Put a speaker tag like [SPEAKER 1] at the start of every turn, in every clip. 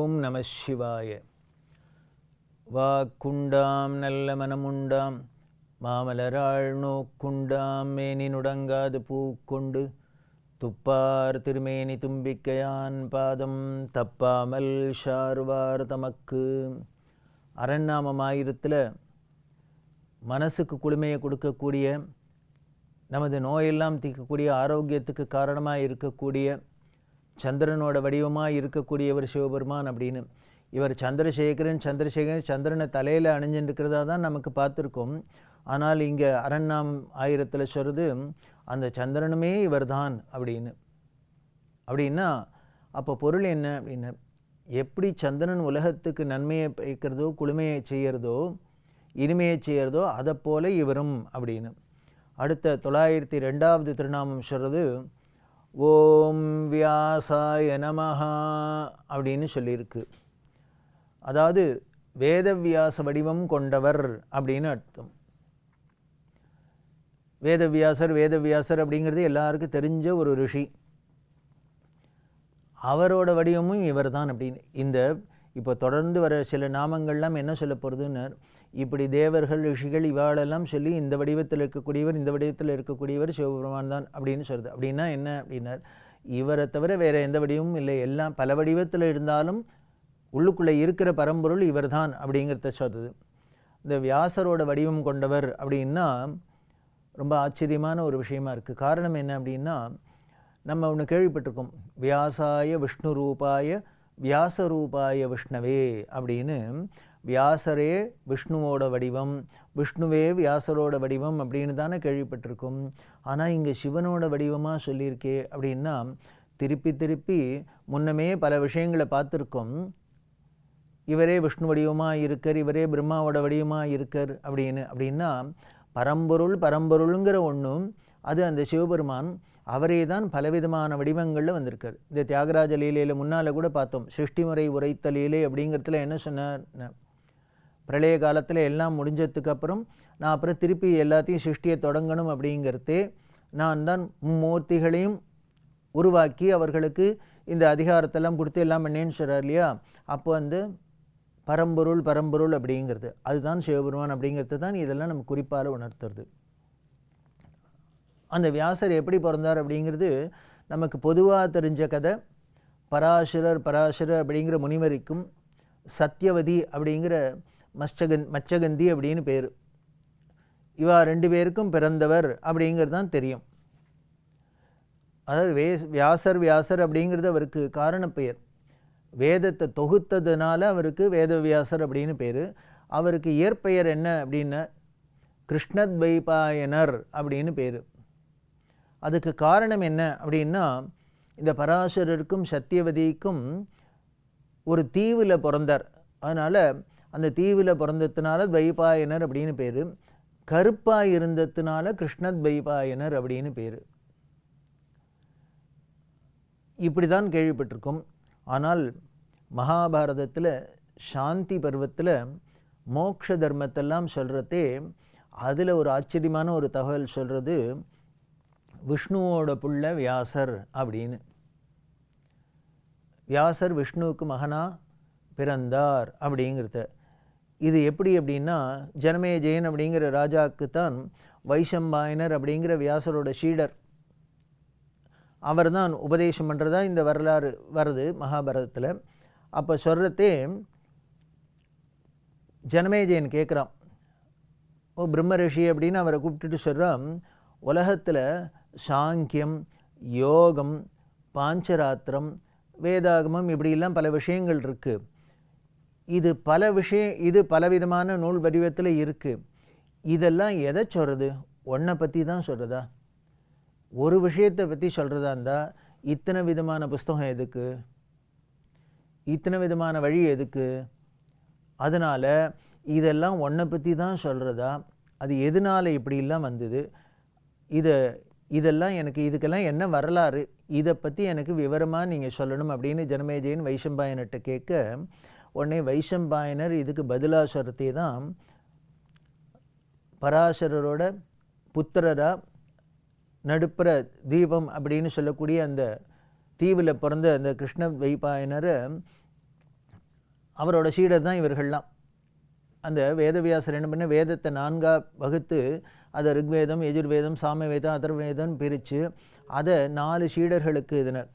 [SPEAKER 1] ஓம் நம சிவாய வாக்குண்டாம் நல்ல மனமுண்டாம் மாமலராள் நோக்குண்டாம் மேனி நுடங்காது பூக்கொண்டு துப்பார் திருமேனி தும்பிக்கையான் பாதம் தப்பாமல் ஷார்வார் தமக்கு அரண்நாமம் ஆயிரத்தில் மனசுக்கு குளுமையை கொடுக்கக்கூடிய நமது நோயெல்லாம் தீர்க்கக்கூடிய ஆரோக்கியத்துக்கு காரணமாக இருக்கக்கூடிய சந்திரனோட வடிவமாக இருக்கக்கூடியவர் சிவபெருமான் அப்படின்னு இவர் சந்திரசேகரன் சந்திரசேகரன் சந்திரனை தலையில் அணிஞ்சுட்டுருக்கிறதா தான் நமக்கு பார்த்துருக்கோம் ஆனால் இங்கே அரண்ணாம் ஆயிரத்தில் சொல்கிறது அந்த சந்திரனுமே இவர் தான் அப்படின்னு அப்படின்னா அப்போ பொருள் என்ன அப்படின்னு எப்படி சந்திரன் உலகத்துக்கு நன்மையை வைக்கிறதோ குளுமையை செய்கிறதோ இனிமையை செய்கிறதோ அதைப்போல இவரும் அப்படின்னு அடுத்த தொள்ளாயிரத்தி ரெண்டாவது திருநாமம் சொல்கிறது ஓம் வியாசாய நமஹா அப்படின்னு சொல்லியிருக்கு அதாவது வேதவியாச வடிவம் கொண்டவர் அப்படின்னு அர்த்தம் வேதவியாசர் வேதவியாசர் அப்படிங்கிறது எல்லாருக்கும் தெரிஞ்ச ஒரு ரிஷி அவரோட வடிவமும் இவர் தான் அப்படின்னு இந்த இப்போ தொடர்ந்து வர சில நாமங்கள்லாம் என்ன சொல்ல போகிறதுன்னு இப்படி தேவர்கள் ரிஷிகள் இவாளெல்லாம் சொல்லி இந்த வடிவத்தில் இருக்கக்கூடியவர் இந்த வடிவத்தில் இருக்கக்கூடியவர் சிவபெருமான் தான் அப்படின்னு சொல்கிறது அப்படின்னா என்ன அப்படின்னார் இவரை தவிர வேறு எந்த வடிவமும் இல்லை எல்லாம் பல வடிவத்தில் இருந்தாலும் உள்ளுக்குள்ளே இருக்கிற பரம்பொருள் இவர் தான் அப்படிங்கிறத சொல்கிறது இந்த வியாசரோட வடிவம் கொண்டவர் அப்படின்னா ரொம்ப ஆச்சரியமான ஒரு விஷயமா இருக்குது காரணம் என்ன அப்படின்னா நம்ம ஒன்று கேள்விப்பட்டிருக்கோம் வியாசாய விஷ்ணு ரூபாய வியாசரூபாய விஷ்ணவே அப்படின்னு வியாசரே விஷ்ணுவோட வடிவம் விஷ்ணுவே வியாசரோட வடிவம் அப்படின்னு தானே கேள்விப்பட்டிருக்கும் ஆனால் இங்கே சிவனோட வடிவமாக சொல்லியிருக்கே அப்படின்னா திருப்பி திருப்பி முன்னமே பல விஷயங்களை பார்த்துருக்கோம் இவரே விஷ்ணு வடிவமாக இருக்கார் இவரே பிரம்மாவோட வடிவமாக இருக்கர் அப்படின்னு அப்படின்னா பரம்பொருள் பரம்பொருளுங்கிற ஒன்றும் அது அந்த சிவபெருமான் அவரே தான் பலவிதமான வடிவங்களில் வந்திருக்கார் இந்த தியாகராஜ லீலையில் முன்னால் கூட பார்த்தோம் சிருஷ்டிமுறை உரைத்த லீலை அப்படிங்கிறதுல என்ன சொன்னார் பிரளய காலத்தில் எல்லாம் முடிஞ்சதுக்கப்புறம் நான் அப்புறம் திருப்பி எல்லாத்தையும் சிருஷ்டியை தொடங்கணும் அப்படிங்கிறது நான் தான் மும்மூர்த்திகளையும் உருவாக்கி அவர்களுக்கு இந்த அதிகாரத்தெல்லாம் கொடுத்து எல்லாம் பண்ணேன்னு சொல்கிறார் இல்லையா அப்போ வந்து பரம்பொருள் பரம்பொருள் அப்படிங்கிறது அதுதான் சிவபெருமான் அப்படிங்கிறது தான் இதெல்லாம் நம்ம குறிப்பாக உணர்த்துறது அந்த வியாசர் எப்படி பிறந்தார் அப்படிங்கிறது நமக்கு பொதுவாக தெரிஞ்ச கதை பராசரர் பராசரர் அப்படிங்கிற முனிவருக்கும் சத்யவதி அப்படிங்கிற மச்சகந்த் மச்சகந்தி அப்படின்னு பேர் இவா ரெண்டு பேருக்கும் பிறந்தவர் அப்படிங்கிறது தான் தெரியும் அதாவது வே வியாசர் வியாசர் அப்படிங்கிறது அவருக்கு காரணப்பெயர் வேதத்தை தொகுத்ததுனால அவருக்கு வேதவியாசர் அப்படின்னு பேர் அவருக்கு இயற்பெயர் என்ன அப்படின்னா கிருஷ்ணத்வைபாயனர் அப்படின்னு பேர் அதுக்கு காரணம் என்ன அப்படின்னா இந்த பராசரருக்கும் சத்தியவதிக்கும் ஒரு தீவில் பிறந்தார் அதனால் அந்த தீவில் பிறந்ததுனால துவைபாயனர் அப்படின்னு பேர் கருப்பாக இருந்ததுனால கிருஷ்ணத்வைபாயனர் அப்படின்னு பேர் இப்படி தான் கேள்விப்பட்டிருக்கோம் ஆனால் மகாபாரதத்தில் சாந்தி பருவத்தில் மோக்ஷ தர்மத்தெல்லாம் சொல்கிறதே அதில் ஒரு ஆச்சரியமான ஒரு தகவல் சொல்கிறது விஷ்ணுவோட புள்ள வியாசர் அப்படின்னு வியாசர் விஷ்ணுவுக்கு மகனாக பிறந்தார் அப்படிங்கிறத இது எப்படி அப்படின்னா ஜனமேய ஜெயன் அப்படிங்கிற ராஜாவுக்கு தான் வைஷம்பாயனர் அப்படிங்கிற வியாசரோட ஷீடர் அவர் தான் உபதேசம் பண்ணுறதா இந்த வரலாறு வருது மகாபாரதத்தில் அப்போ சொல்கிறதே ஜனமேஜயன் கேட்குறான் ஓ பிரம்ம ரிஷி அப்படின்னு அவரை கூப்பிட்டுட்டு சொல்கிறான் உலகத்தில் சாங்கியம் யோகம் பாஞ்சராத்திரம் வேதாகமம் இப்படிலாம் பல விஷயங்கள் இருக்குது இது பல விஷயம் இது பலவிதமான நூல் வடிவத்தில் இருக்குது இதெல்லாம் எதை சொல்கிறது ஒன்றை பற்றி தான் சொல்கிறதா ஒரு விஷயத்தை பற்றி சொல்கிறதா இருந்தால் இத்தனை விதமான புஸ்தகம் எதுக்கு இத்தனை விதமான வழி எதுக்கு அதனால் இதெல்லாம் ஒன்றை பற்றி தான் சொல்கிறதா அது எதனால் இப்படிலாம் வந்தது இதை இதெல்லாம் எனக்கு இதுக்கெல்லாம் என்ன வரலாறு இதை பற்றி எனக்கு விவரமாக நீங்கள் சொல்லணும் அப்படின்னு ஜனமேஜயன் வைஷம்பாயன்கிட்ட கேட்க உடனே வைஷம்பாயனர் இதுக்கு பதிலாக தான் பராசரரோட புத்திரராக நடுப்புற தீபம் அப்படின்னு சொல்லக்கூடிய அந்த தீவில் பிறந்த அந்த கிருஷ்ண வைப்பாயனர் அவரோட சீடர் தான் இவர்கள்லாம் அந்த வேதவியாசர் என்ன பண்ண வேதத்தை நான்காக வகுத்து அதை ரிக்வேதம் எஜுர்வேதம் சாமவேதம் அதர்வேதம் பிரித்து அதை நாலு சீடர்களுக்கு இதனர்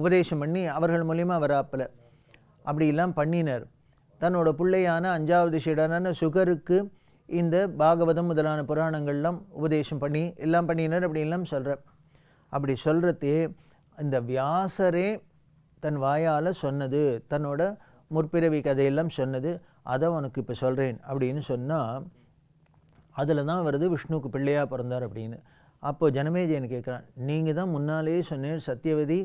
[SPEAKER 1] உபதேசம் பண்ணி அவர்கள் மூலியமாக வராப்பில் அப்படிலாம் பண்ணினர் தன்னோட பிள்ளையான அஞ்சாவது ஷீடனான சுகருக்கு இந்த பாகவதம் முதலான புராணங்கள்லாம் உபதேசம் பண்ணி எல்லாம் பண்ணினர் அப்படின்லாம் சொல்கிறார் அப்படி சொல்கிறதே இந்த வியாசரே தன் வாயால் சொன்னது தன்னோட முற்பிறவி கதையெல்லாம் சொன்னது அதை உனக்கு இப்போ சொல்கிறேன் அப்படின்னு சொன்னால் அதில் தான் வருது விஷ்ணுவுக்கு பிள்ளையாக பிறந்தார் அப்படின்னு அப்போது ஜனமேஜயன் கேட்குறான் நீங்கள் தான் முன்னாலேயே சொன்னேன் சத்தியவதி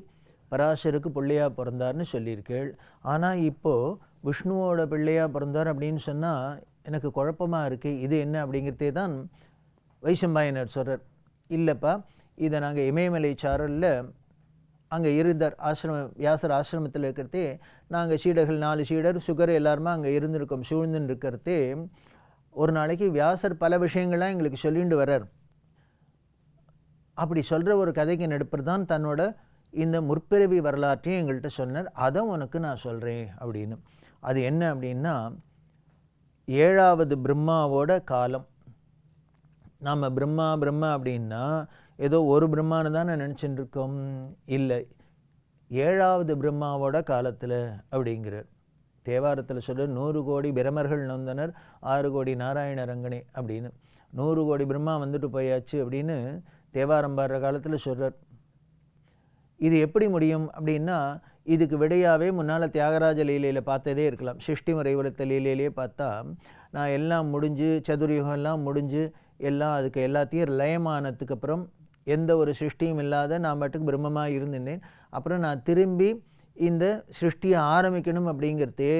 [SPEAKER 1] பராசருக்கு பிள்ளையாக பிறந்தார்னு சொல்லியிருக்கேள் ஆனால் இப்போது விஷ்ணுவோட பிள்ளையாக பிறந்தார் அப்படின்னு சொன்னால் எனக்கு குழப்பமாக இருக்குது இது என்ன அப்படிங்கிறதே தான் வைசம்பாயனர் சொல்கிறார் இல்லைப்பா இதை நாங்கள் இமயமலை சாரலில் அங்கே இருந்தார் ஆசிரம வியாசர் ஆசிரமத்தில் இருக்கிறதே நாங்கள் சீடர்கள் நாலு சீடர் சுகர் எல்லாருமே அங்கே இருந்திருக்கோம் சூழ்ந்துன்னு இருக்கிறதே ஒரு நாளைக்கு வியாசர் பல விஷயங்கள்லாம் எங்களுக்கு சொல்லிட்டு வர்றார் அப்படி சொல்கிற ஒரு கதைக்கு நடுப்பர் தான் தன்னோட இந்த முற்பிறவி வரலாற்றையும் எங்கள்கிட்ட சொன்னார் அதை உனக்கு நான் சொல்கிறேன் அப்படின்னு அது என்ன அப்படின்னா ஏழாவது பிரம்மாவோட காலம் நாம் பிரம்மா பிரம்மா அப்படின்னா ஏதோ ஒரு பிரம்மானு தானே நான் இருக்கோம் இல்லை ஏழாவது பிரம்மாவோட காலத்தில் அப்படிங்கிறார் தேவாரத்தில் சொல்ல நூறு கோடி பிரமர்கள் நொந்தனர் ஆறு கோடி நாராயண ரங்கனே அப்படின்னு நூறு கோடி பிரம்மா வந்துட்டு போயாச்சு அப்படின்னு தேவாரம் பாடுற காலத்தில் சொல்கிறார் இது எப்படி முடியும் அப்படின்னா இதுக்கு விடையாகவே முன்னால் தியாகராஜ லீலையில் பார்த்ததே இருக்கலாம் சிருஷ்டி மறைவரத்த லீலையிலே பார்த்தா நான் எல்லாம் முடிஞ்சு சதுர்யுகம் எல்லாம் முடிஞ்சு எல்லாம் அதுக்கு எல்லாத்தையும் லயமானதுக்கு அப்புறம் எந்த ஒரு சிருஷ்டியும் இல்லாத நான் பாட்டுக்கு பிரம்மமாக இருந்திருந்தேன் அப்புறம் நான் திரும்பி இந்த சிருஷ்டியை ஆரம்பிக்கணும் அப்படிங்கிறதே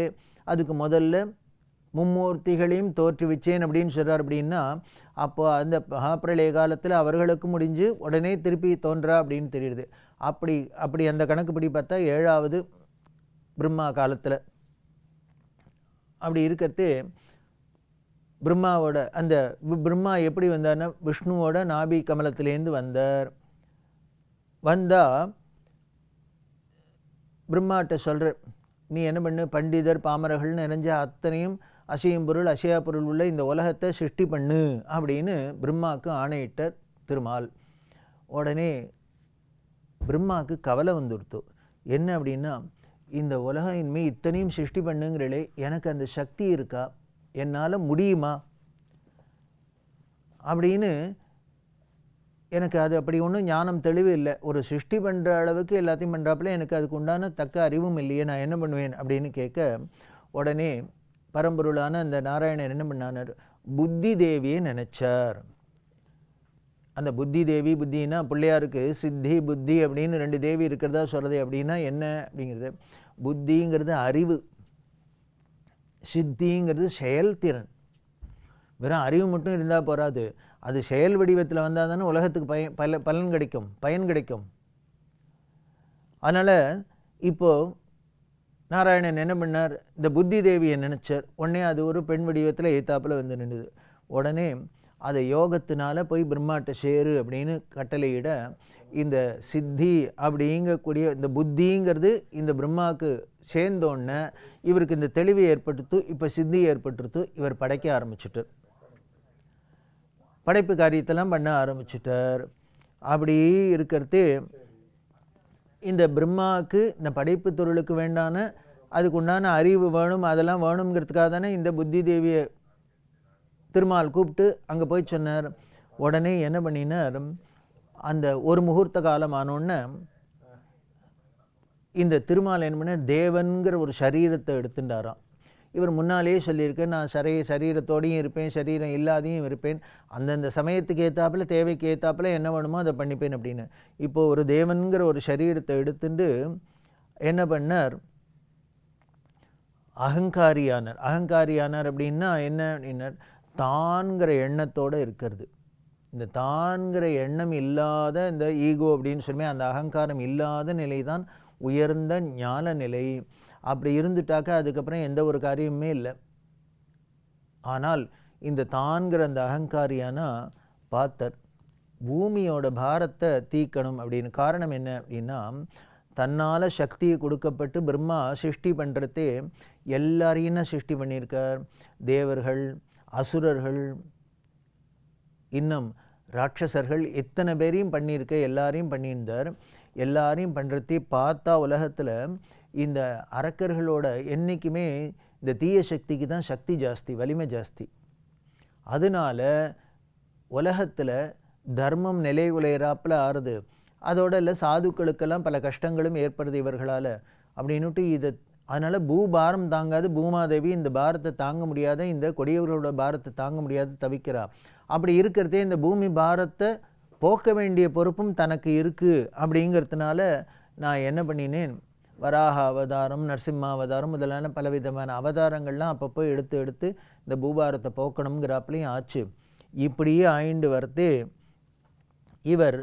[SPEAKER 1] அதுக்கு முதல்ல மும்மூர்த்திகளையும் தோற்றுவிச்சேன் அப்படின்னு சொல்கிறார் அப்படின்னா அப்போது அந்த மகாபிரளய காலத்தில் அவர்களுக்கு முடிஞ்சு உடனே திருப்பி தோன்றா அப்படின்னு தெரியுது அப்படி அப்படி அந்த கணக்குப்படி பார்த்தா ஏழாவது பிரம்மா காலத்தில் அப்படி இருக்கிறது பிரம்மாவோட அந்த பிரம்மா எப்படி வந்தார்னா விஷ்ணுவோட நாபி கமலத்திலேருந்து வந்தார் வந்தால் பிரம்மாட்ட சொல்கிற நீ என்ன பண்ணு பண்டிதர் பாமரர்கள் நிறைஞ்ச அத்தனையும் அசையும் பொருள் அசையா பொருள் உள்ள இந்த உலகத்தை சிருஷ்டி பண்ணு அப்படின்னு பிரம்மாவுக்கு ஆணையிட்டார் திருமால் உடனே பிரம்மாவுக்கு கவலை வந்துடுத்து என்ன அப்படின்னா இந்த உலகம் இனிமேல் இத்தனையும் சிருஷ்டி பண்ணுங்கிறளே எனக்கு அந்த சக்தி இருக்கா என்னால் முடியுமா அப்படின்னு எனக்கு அது அப்படி ஒன்றும் ஞானம் தெளிவு இல்லை ஒரு சிருஷ்டி பண்ணுற அளவுக்கு எல்லாத்தையும் பண்ணுறாப்புல எனக்கு அதுக்கு உண்டான தக்க அறிவும் இல்லையே நான் என்ன பண்ணுவேன் அப்படின்னு கேட்க உடனே பரம்பொருளான அந்த நாராயணன் என்ன பண்ணானார் புத்தி தேவியை நினச்சார் அந்த புத்தி தேவி புத்தின்னா பிள்ளையாருக்கு சித்தி புத்தி அப்படின்னு ரெண்டு தேவி இருக்கிறதா சொல்கிறது அப்படின்னா என்ன அப்படிங்கிறது புத்திங்கிறது அறிவு சித்திங்கிறது செயல்திறன் வெறும் அறிவு மட்டும் இருந்தால் போகாது அது செயல் வடிவத்தில் வந்தால் தானே உலகத்துக்கு பயன் பல பலன் கிடைக்கும் பயன் கிடைக்கும் அதனால் இப்போது நாராயணன் என்ன பண்ணார் இந்த புத்தி தேவியை நினச்சார் உடனே அது ஒரு பெண் வடிவத்தில் எய்த்தாப்பில் வந்து நின்றுது உடனே அதை யோகத்தினால போய் பிரம்மாட்ட சேரு அப்படின்னு கட்டளையிட இந்த சித்தி அப்படிங்கக்கூடிய இந்த புத்திங்கிறது இந்த பிரம்மாவுக்கு சேர்ந்தோடனே இவருக்கு இந்த தெளிவு ஏற்பட்டுத்து இப்போ சித்தி ஏற்பட்டுருத்து இவர் படைக்க ஆரம்பிச்சுட்டு படைப்பு காரியத்தெல்லாம் பண்ண ஆரம்பிச்சிட்டார் அப்படி இருக்கிறது இந்த பிரம்மாவுக்கு இந்த படைப்பு தொழிலுக்கு வேண்டான அதுக்கு உண்டான அறிவு வேணும் அதெல்லாம் வேணுங்கிறதுக்காக தானே இந்த புத்தி தேவியை திருமால் கூப்பிட்டு அங்கே போய் சொன்னார் உடனே என்ன பண்ணினார் அந்த ஒரு முகூர்த்த காலம் ஆனோடனே இந்த திருமால் என்ன பண்ண தேவன்கிற ஒரு சரீரத்தை எடுத்துட்டாராம் இவர் முன்னாலேயே சொல்லியிருக்கேன் நான் சரைய சரீரத்தோடையும் இருப்பேன் சரீரம் இல்லாதையும் இருப்பேன் அந்தந்த சமயத்துக்கு ஏற்றாப்பில் தேவைக்கு ஏற்றாப்பில் என்ன வேணுமோ அதை பண்ணிப்பேன் அப்படின்னு இப்போது ஒரு தேவனுங்கிற ஒரு சரீரத்தை எடுத்துட்டு என்ன பண்ணார் அகங்காரியானார் அகங்காரியானார் அப்படின்னா என்ன அப்படின்னார் தான்கிற எண்ணத்தோடு இருக்கிறது இந்த தான்கிற எண்ணம் இல்லாத இந்த ஈகோ அப்படின்னு சொல்லி அந்த அகங்காரம் இல்லாத நிலை தான் உயர்ந்த ஞான நிலை அப்படி இருந்துட்டாக்கா அதுக்கப்புறம் எந்த ஒரு காரியமுமே இல்லை ஆனால் இந்த தான்கிற அந்த அகங்காரியானா பார்த்தர் பூமியோட பாரத்தை தீக்கணும் அப்படின்னு காரணம் என்ன அப்படின்னா தன்னால் சக்தியை கொடுக்கப்பட்டு பிரம்மா சிருஷ்டி பண்ணுறதே எல்லாரையும் சிருஷ்டி பண்ணியிருக்கார் தேவர்கள் அசுரர்கள் இன்னும் ராட்சசர்கள் எத்தனை பேரையும் பண்ணியிருக்க எல்லாரையும் பண்ணியிருந்தார் எல்லாரையும் பண்ணுறதே பார்த்தா உலகத்தில் இந்த அரக்கர்களோட என்றைக்குமே இந்த தீய சக்திக்கு தான் சக்தி ஜாஸ்தி வலிமை ஜாஸ்தி அதனால் உலகத்தில் தர்மம் நிலை உலையராப்பில் ஆறுது அதோட இல்லை சாதுக்களுக்கெல்லாம் பல கஷ்டங்களும் ஏற்படுது இவர்களால் அப்படின்னுட்டு இதை அதனால் பூபாரம் தாங்காது பூமாதேவி இந்த பாரத்தை தாங்க முடியாத இந்த கொடியவர்களோட பாரத்தை தாங்க முடியாது தவிக்கிறா அப்படி இருக்கிறதே இந்த பூமி பாரத்தை போக்க வேண்டிய பொறுப்பும் தனக்கு இருக்குது அப்படிங்கிறதுனால நான் என்ன பண்ணினேன் வராக அவதாரம் நரசிம்ம அவதாரம் முதலான பலவிதமான அவதாரங்கள்லாம் அப்பப்போ எடுத்து எடுத்து இந்த பூபாரத்தை போக்கணுங்கிறாப்புலையும் ஆச்சு இப்படியே ஆயிண்டு வரத்து இவர்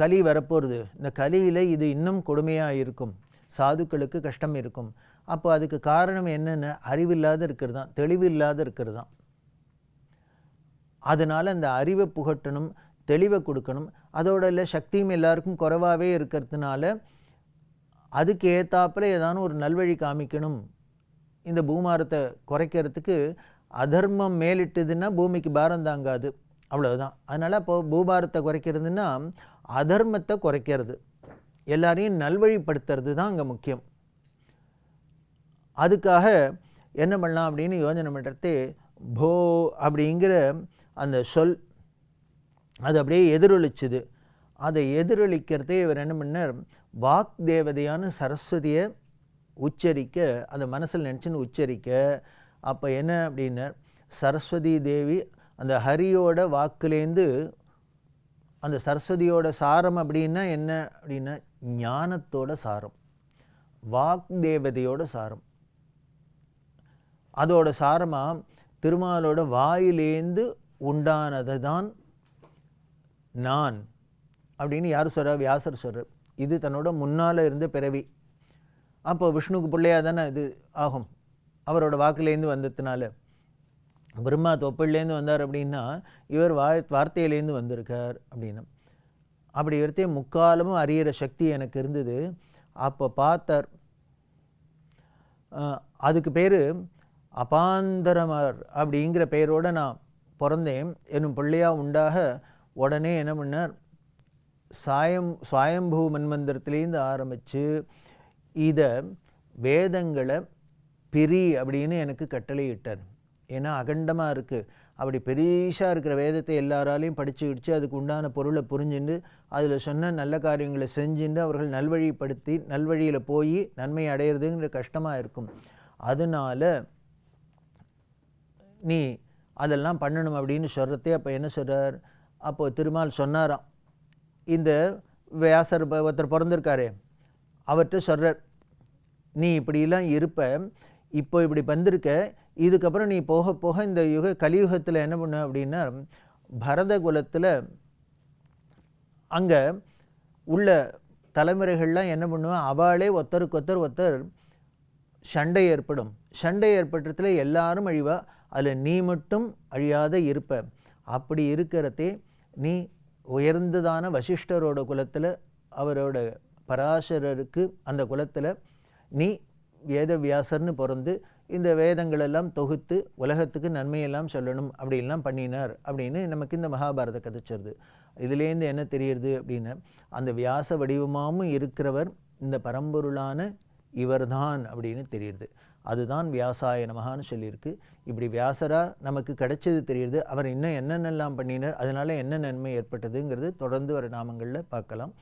[SPEAKER 1] களி வரப்போகிறது இந்த கலியில் இது இன்னும் கொடுமையாக இருக்கும் சாதுக்களுக்கு கஷ்டம் இருக்கும் அப்போ அதுக்கு காரணம் என்னென்னு அறிவில்லாத இருக்கிறது தான் தெளிவில்லாத இருக்கிறது தான் அதனால் அந்த அறிவை புகட்டணும் தெளிவை கொடுக்கணும் அதோட இல்லை சக்தியும் எல்லாருக்கும் குறைவாகவே இருக்கிறதுனால அதுக்கு ஏத்தாப்பில் ஏதாவது ஒரு நல்வழி காமிக்கணும் இந்த பூமாரத்தை குறைக்கிறதுக்கு அதர்மம் மேலிட்டுதுன்னா பூமிக்கு பாரம் தாங்காது அவ்வளோதான் அதனால் அப்போது பூபாரத்தை குறைக்கிறதுன்னா அதர்மத்தை குறைக்கிறது எல்லாரையும் நல்வழிப்படுத்துறது தான் அங்கே முக்கியம் அதுக்காக என்ன பண்ணலாம் அப்படின்னு யோஜனை பண்ணுறது போ அப்படிங்கிற அந்த சொல் அது அப்படியே எதிரொலிச்சுது அதை எதிரொலிக்கிறதே இவர் என்ன பண்ணார் வாக் தேவதையான சரஸ்வதியை உச்சரிக்க அதை மனசில் நினச்சின்னு உச்சரிக்க அப்போ என்ன அப்படின்னார் சரஸ்வதி தேவி அந்த ஹரியோட வாக்குலேருந்து அந்த சரஸ்வதியோட சாரம் அப்படின்னா என்ன அப்படின்னா ஞானத்தோட சாரம் வாக் தேவதையோட சாரம் அதோட சாரமாக திருமாலோட வாயிலேந்து உண்டானது தான் நான் அப்படின்னு யார் சொல்கிறார் வியாசர் சொல்கிற இது தன்னோட முன்னால் இருந்த பிறவி அப்போ விஷ்ணுக்கு பிள்ளையாக தானே இது ஆகும் அவரோட வாக்குலேருந்து வந்ததுனால பிரம்மா தொப்பிலேருந்து வந்தார் அப்படின்னா இவர் வா வார்த்தையிலேருந்து வந்திருக்கார் அப்படின்னு அப்படி எடுத்தே முக்காலமும் அறியிற சக்தி எனக்கு இருந்தது அப்போ பார்த்தார் அதுக்கு பேர் அபாந்தரமர் அப்படிங்கிற பெயரோடு நான் பிறந்தேன் என்னும் பிள்ளையாக உண்டாக உடனே என்ன பண்ணார் சாயம் சுவாயம்பூ மன்மந்திரத்துலேருந்து ஆரம்பித்து இதை வேதங்களை பிரி அப்படின்னு எனக்கு கட்டளையிட்டார் ஏன்னா அகண்டமாக இருக்குது அப்படி பெரிஷாக இருக்கிற வேதத்தை எல்லாராலையும் படித்து கிடிச்சு அதுக்கு உண்டான பொருளை புரிஞ்சுண்டு அதில் சொன்ன நல்ல காரியங்களை செஞ்சுட்டு அவர்கள் நல்வழிப்படுத்தி நல்வழியில் போய் நன்மை அடையிறதுங்கிற கஷ்டமாக இருக்கும் அதனால் நீ அதெல்லாம் பண்ணணும் அப்படின்னு சொல்கிறதே அப்போ என்ன சொல்கிறார் அப்போது திருமால் சொன்னாராம் இந்த வியாசர் ஒருத்தர் பிறந்திருக்காரு அவர்கிட்ட சொல்கிறார் நீ இப்படிலாம் இருப்ப இப்போ இப்படி வந்திருக்க இதுக்கப்புறம் நீ போக போக இந்த யுக கலியுகத்தில் என்ன பண்ண அப்படின்னா பரத குலத்தில் அங்கே உள்ள தலைமுறைகள்லாம் என்ன பண்ணுவோம் அவளே ஒத்தருக்கு ஒருத்தர் ஒத்தர் சண்டை ஏற்படும் சண்டை ஏற்பட்டத்தில் எல்லாரும் அழிவா அதில் நீ மட்டும் அழியாத இருப்ப அப்படி இருக்கிறதே நீ உயர்ந்ததான வசிஷ்டரோட குலத்தில் அவரோட பராசரருக்கு அந்த குலத்தில் நீ வேதவியாசர்னு பிறந்து இந்த வேதங்கள் எல்லாம் தொகுத்து உலகத்துக்கு நன்மையெல்லாம் சொல்லணும் அப்படின்லாம் பண்ணினார் அப்படின்னு நமக்கு இந்த மகாபாரத கதைச்சிருது இதுலேருந்து என்ன தெரியுது அப்படின்னா அந்த வியாச வடிவமாகவும் இருக்கிறவர் இந்த பரம்பொருளான இவர்தான் அப்படின்னு தெரியுது அதுதான் வியாசாய நமகான்னு சொல்லியிருக்கு இப்படி வியாசராக நமக்கு கிடைச்சது தெரியுது அவர் இன்னும் என்னென்னலாம் பண்ணினார் அதனால் என்ன நன்மை ஏற்பட்டதுங்கிறது தொடர்ந்து வர நாமங்களில் பார்க்கலாம்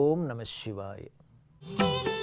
[SPEAKER 1] ஓம் நம you.